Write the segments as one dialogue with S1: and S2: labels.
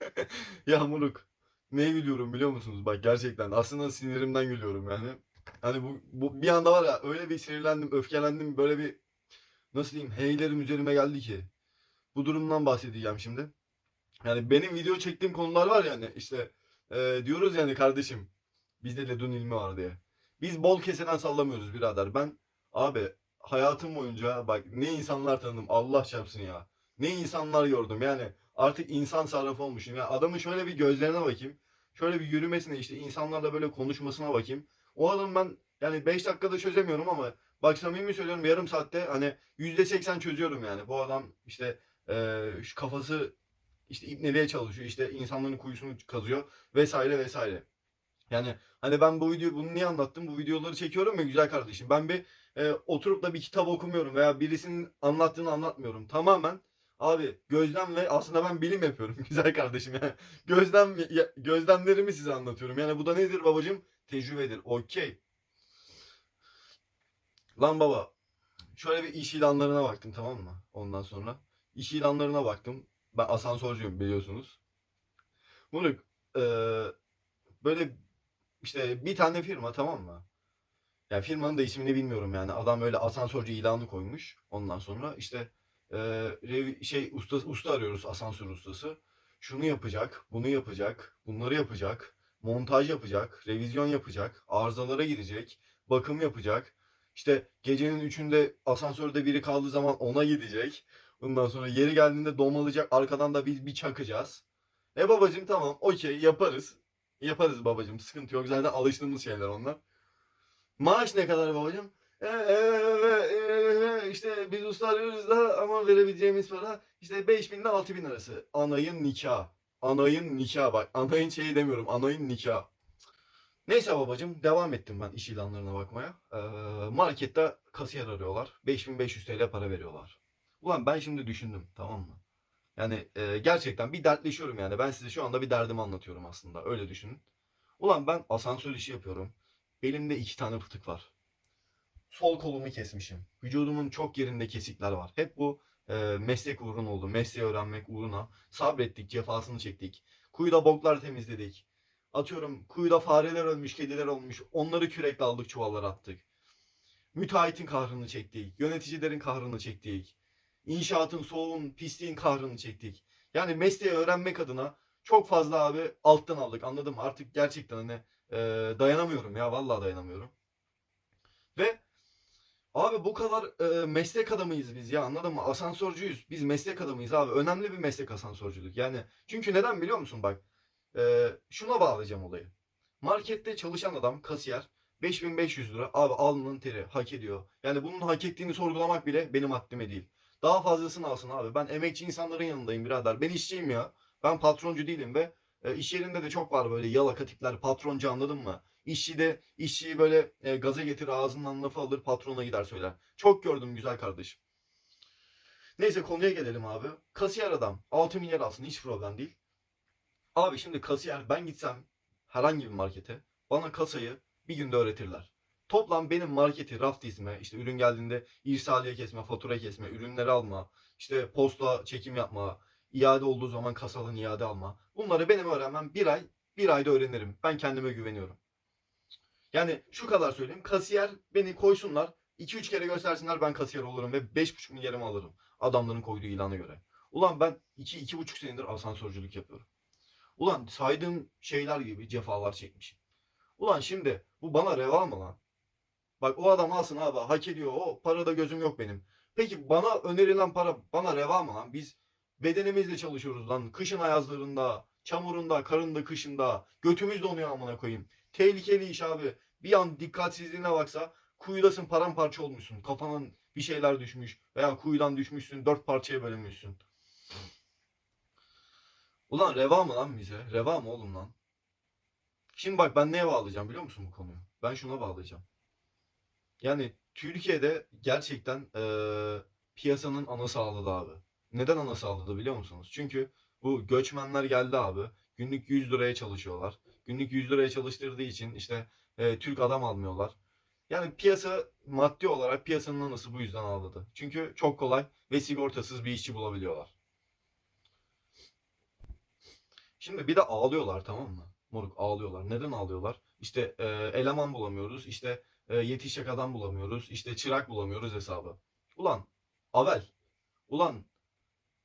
S1: Ya Muruk. Neye gülüyorum biliyor musunuz? Bak gerçekten aslında sinirimden gülüyorum yani. Hani bu, bu bir anda var ya öyle bir sinirlendim, öfkelendim, böyle bir nasıl diyeyim heylerim üzerime geldi ki. Bu durumdan bahsedeceğim şimdi. Yani benim video çektiğim konular var yani işte e, diyoruz yani kardeşim bizde ledun ilmi var diye. Biz bol keseden sallamıyoruz birader. Ben abi hayatım boyunca bak ne insanlar tanıdım Allah çarpsın ya. Ne insanlar gördüm yani artık insan sarrafı olmuşum. Ya adamın şöyle bir gözlerine bakayım. Şöyle bir yürümesine işte insanlarla böyle konuşmasına bakayım. O adam ben yani 5 dakikada çözemiyorum ama bak samimi söylüyorum yarım saatte hani %80 çözüyorum yani. Bu adam işte e, şu kafası işte ipneliğe çalışıyor. işte insanların kuyusunu kazıyor vesaire vesaire. Yani hani ben bu videoyu bunu niye anlattım? Bu videoları çekiyorum ya güzel kardeşim. Ben bir e, oturup da bir kitap okumuyorum veya birisinin anlattığını anlatmıyorum. Tamamen abi gözlem ve aslında ben bilim yapıyorum güzel kardeşim. Yani gözlem gözlemlerimi size anlatıyorum. Yani bu da nedir babacığım? Tecrübedir. Okey. Lan baba şöyle bir iş ilanlarına baktım tamam mı? Ondan sonra iş ilanlarına baktım. Ben asansörcüyüm biliyorsunuz. Bunu böyle işte bir tane firma tamam mı? Ya firmanın da ismini bilmiyorum yani. Adam öyle asansörcü ilanı koymuş. Ondan sonra işte e, şey usta usta arıyoruz asansör ustası. Şunu yapacak, bunu yapacak, bunları yapacak, montaj yapacak, revizyon yapacak, arızalara gidecek, bakım yapacak. İşte gecenin üçünde asansörde biri kaldığı zaman ona gidecek. Bundan sonra yeri geldiğinde domalacak, arkadan da biz bir çakacağız. E babacım tamam, okey yaparız. Yaparız babacım, sıkıntı yok. Zaten alıştığımız şeyler onlar. Maaş ne kadar babacığım? E, e, e, e, işte biz usta arıyoruz da ama verebileceğimiz para işte 5000 ile 6000 arası. Anayın nikah. Anayın nikah bak. Anayın şeyi demiyorum. Anayın nikah. Neyse babacığım devam ettim ben iş ilanlarına bakmaya. Ee, markette kasiyer arıyorlar. 5500 TL para veriyorlar. Ulan ben şimdi düşündüm tamam mı? Yani e, gerçekten bir dertleşiyorum yani. Ben size şu anda bir derdimi anlatıyorum aslında. Öyle düşünün. Ulan ben asansör işi yapıyorum. Elimde iki tane fıtık var. Sol kolumu kesmişim. Vücudumun çok yerinde kesikler var. Hep bu e, meslek uğruna oldu. Mesleği öğrenmek uğruna. Sabrettik, cefasını çektik. Kuyuda boklar temizledik. Atıyorum kuyuda fareler ölmüş, kediler olmuş. Onları kürekle aldık, çuvallara attık. Müteahhitin kahrını çektik. Yöneticilerin kahrını çektik. İnşaatın, soğuğun, pisliğin kahrını çektik. Yani mesleği öğrenmek adına çok fazla abi alttan aldık anladın mı? Artık gerçekten hani e, dayanamıyorum ya vallahi dayanamıyorum. Ve abi bu kadar e, meslek adamıyız biz ya anladın mı? Asansörcüyüz. Biz meslek adamıyız abi. Önemli bir meslek asansörcülük. Yani çünkü neden biliyor musun bak? E, şuna bağlayacağım olayı. Markette çalışan adam kasiyer 5500 lira abi alnının teri hak ediyor. Yani bunun hak ettiğini sorgulamak bile benim haddime değil. Daha fazlasını alsın abi. Ben emekçi insanların yanındayım birader. Ben işçiyim ya. Ben patroncu değilim ve e, iş yerinde de çok var böyle yalaka tipler patroncu anladın mı? İşçi de işçiyi böyle e, gaza getir ağzından lafı alır patrona gider söyler. Çok gördüm güzel kardeşim. Neyse konuya gelelim abi. Kasiyer adam 6 milyar alsın hiç problem değil. Abi şimdi kasiyer ben gitsem herhangi bir markete bana kasayı bir günde öğretirler. Toplam benim marketi raf dizme, işte ürün geldiğinde irsaliye kesme, fatura kesme, ürünleri alma, işte posta çekim yapma, iade olduğu zaman kasadan iade alma. Bunları benim öğrenmem bir ay, bir ayda öğrenirim. Ben kendime güveniyorum. Yani şu kadar söyleyeyim. Kasiyer beni koysunlar. 2-3 kere göstersinler ben kasiyer olurum ve 5,5 milyarımı alırım. Adamların koyduğu ilana göre. Ulan ben 2-2,5 senedir asansörcülük yapıyorum. Ulan saydığım şeyler gibi cefalar çekmişim. Ulan şimdi bu bana reva mı lan? Bak o adam alsın abi hak ediyor. O parada gözüm yok benim. Peki bana önerilen para bana reva mı lan? Biz bedenimizle çalışıyoruz lan. Kışın ayazlarında, çamurunda, karında, kışında. Götümüz donuyor amına koyayım. Tehlikeli iş abi. Bir an dikkatsizliğine baksa kuyudasın paramparça olmuşsun. Kafanın bir şeyler düşmüş veya kuyudan düşmüşsün dört parçaya bölünmüşsün. Ulan reva mı lan bize? Reva mı oğlum lan? Şimdi bak ben neye bağlayacağım biliyor musun bu konuyu? Ben şuna bağlayacağım. Yani Türkiye'de gerçekten eee, piyasanın ana sağladı abi. Neden ana sağladı biliyor musunuz? Çünkü bu göçmenler geldi abi. Günlük 100 liraya çalışıyorlar. Günlük 100 liraya çalıştırdığı için işte eee, Türk adam almıyorlar. Yani piyasa maddi olarak piyasanın anası bu yüzden ağladı. Çünkü çok kolay ve sigortasız bir işçi bulabiliyorlar. Şimdi bir de ağlıyorlar tamam mı? Moruk ağlıyorlar. Neden ağlıyorlar? İşte e, eleman bulamıyoruz. işte e, yetişecek adam bulamıyoruz. işte çırak bulamıyoruz hesabı. Ulan Avel. Ulan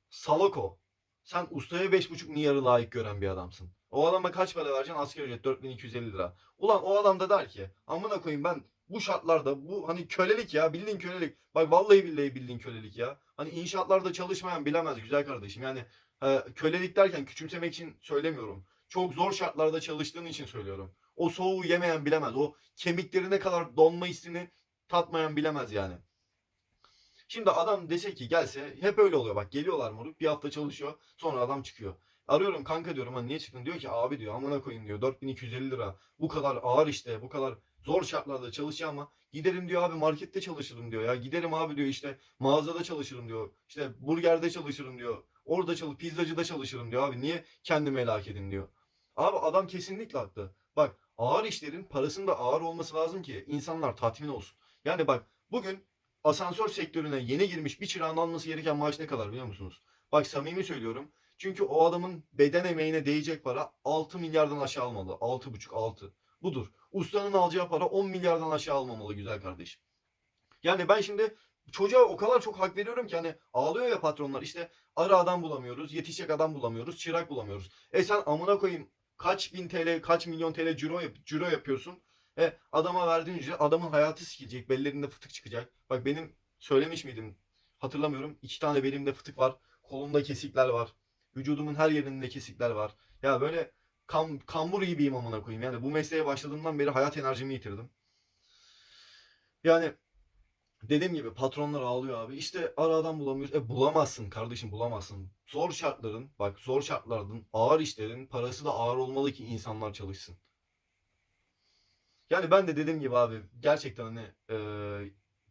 S1: Salako. Sen ustaya 5,5 milyarı layık gören bir adamsın. O adama kaç para vereceksin? Asgari ücret 4250 lira. Ulan o adam da der ki amına koyayım ben bu şartlarda bu hani kölelik ya bildiğin kölelik. Bak vallahi billahi bildiğin kölelik ya. Hani inşaatlarda çalışmayan bilemez güzel kardeşim. Yani e, kölelik derken küçümsemek için söylemiyorum. Çok zor şartlarda çalıştığın için söylüyorum. O soğuğu yemeyen bilemez. O kemiklerine kadar donma hissini tatmayan bilemez yani. Şimdi adam dese ki gelse hep öyle oluyor bak geliyorlar moruk bir hafta çalışıyor sonra adam çıkıyor. Arıyorum kanka diyorum hani niye çıktın diyor ki abi diyor amına koyayım diyor 4250 lira bu kadar ağır işte bu kadar zor şartlarda çalışacağım ama giderim diyor abi markette çalışırım diyor ya giderim abi diyor işte mağazada çalışırım diyor işte burgerde çalışırım diyor orada çalış pizzacıda çalışırım diyor abi niye kendimi helak edeyim diyor. Abi adam kesinlikle haklı. Bak ağır işlerin parasının da ağır olması lazım ki insanlar tatmin olsun. Yani bak bugün asansör sektörüne yeni girmiş bir çırağın alması gereken maaş ne kadar biliyor musunuz? Bak samimi söylüyorum. Çünkü o adamın beden emeğine değecek para 6 milyardan aşağı almalı. 6,5 6. Budur. Ustanın alacağı para 10 milyardan aşağı almamalı güzel kardeşim. Yani ben şimdi çocuğa o kadar çok hak veriyorum ki hani ağlıyor ya patronlar işte ara adam bulamıyoruz, yetişecek adam bulamıyoruz, çırak bulamıyoruz. E sen amına koyayım kaç bin TL, kaç milyon TL ciro, yap, ciro yapıyorsun. E adama verdiğin ücret adamın hayatı sikilecek, bellerinde fıtık çıkacak. Bak benim söylemiş miydim hatırlamıyorum. İki tane belimde fıtık var, kolumda kesikler var. Vücudumun her yerinde kesikler var. Ya böyle kam, kambur gibiyim amına koyayım. Yani bu mesleğe başladığımdan beri hayat enerjimi yitirdim. Yani dediğim gibi patronlar ağlıyor abi. İşte ara adam bulamıyoruz. E bulamazsın kardeşim bulamazsın. Zor şartların bak zor şartların ağır işlerin parası da ağır olmalı ki insanlar çalışsın. Yani ben de dediğim gibi abi gerçekten hani e,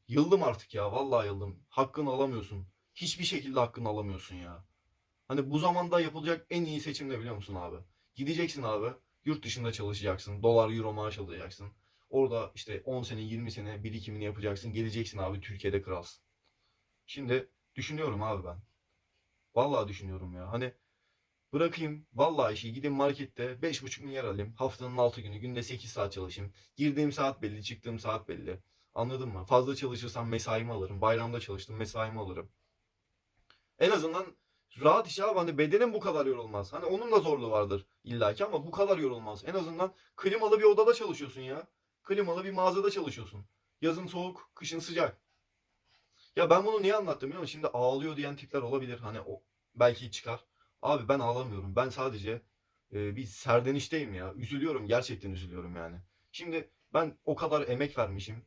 S1: yıldım artık ya. Vallahi yıldım. Hakkını alamıyorsun. Hiçbir şekilde hakkını alamıyorsun ya. Hani bu zamanda yapılacak en iyi seçim ne biliyor musun abi? Gideceksin abi. Yurt dışında çalışacaksın. Dolar, euro maaş alacaksın. Orada işte 10 sene, 20 sene birikimini yapacaksın. Geleceksin abi Türkiye'de kralsın. Şimdi düşünüyorum abi ben. Vallahi düşünüyorum ya. Hani bırakayım vallahi işi gideyim markette 5,5 milyar alayım. Haftanın 6 günü günde 8 saat çalışayım. Girdiğim saat belli, çıktığım saat belli. Anladın mı? Fazla çalışırsam mesaimi alırım. Bayramda çalıştım mesaimi alırım. En azından rahat iş abi hani bedenin bu kadar yorulmaz. Hani onun da zorluğu vardır illaki ama bu kadar yorulmaz. En azından klimalı bir odada çalışıyorsun ya. Klimalı bir mağazada çalışıyorsun. Yazın soğuk, kışın sıcak. Ya ben bunu niye anlattım biliyor musun? Şimdi ağlıyor diyen tipler olabilir. Hani o belki çıkar. Abi ben ağlamıyorum. Ben sadece e, bir serdenişteyim ya. Üzülüyorum. Gerçekten üzülüyorum yani. Şimdi ben o kadar emek vermişim.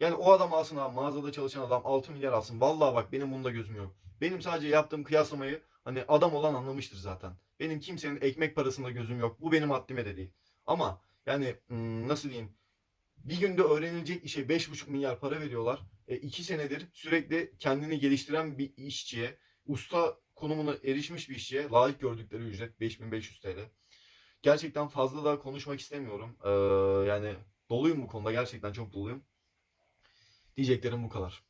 S1: Yani o adam alsın abi mağazada çalışan adam 6 milyar alsın. Vallahi bak benim bunda gözüm yok. Benim sadece yaptığım kıyaslamayı hani adam olan anlamıştır zaten. Benim kimsenin ekmek parasında gözüm yok. Bu benim haddime de değil. Ama yani hmm, nasıl diyeyim? Bir günde öğrenilecek işe 5,5 milyar para veriyorlar. 2 senedir sürekli kendini geliştiren bir işçiye, usta konumuna erişmiş bir işçiye layık gördükleri ücret 5500 TL. Gerçekten fazla da konuşmak istemiyorum. Ee, yani doluyum bu konuda. Gerçekten çok doluyum. Diyeceklerim bu kadar.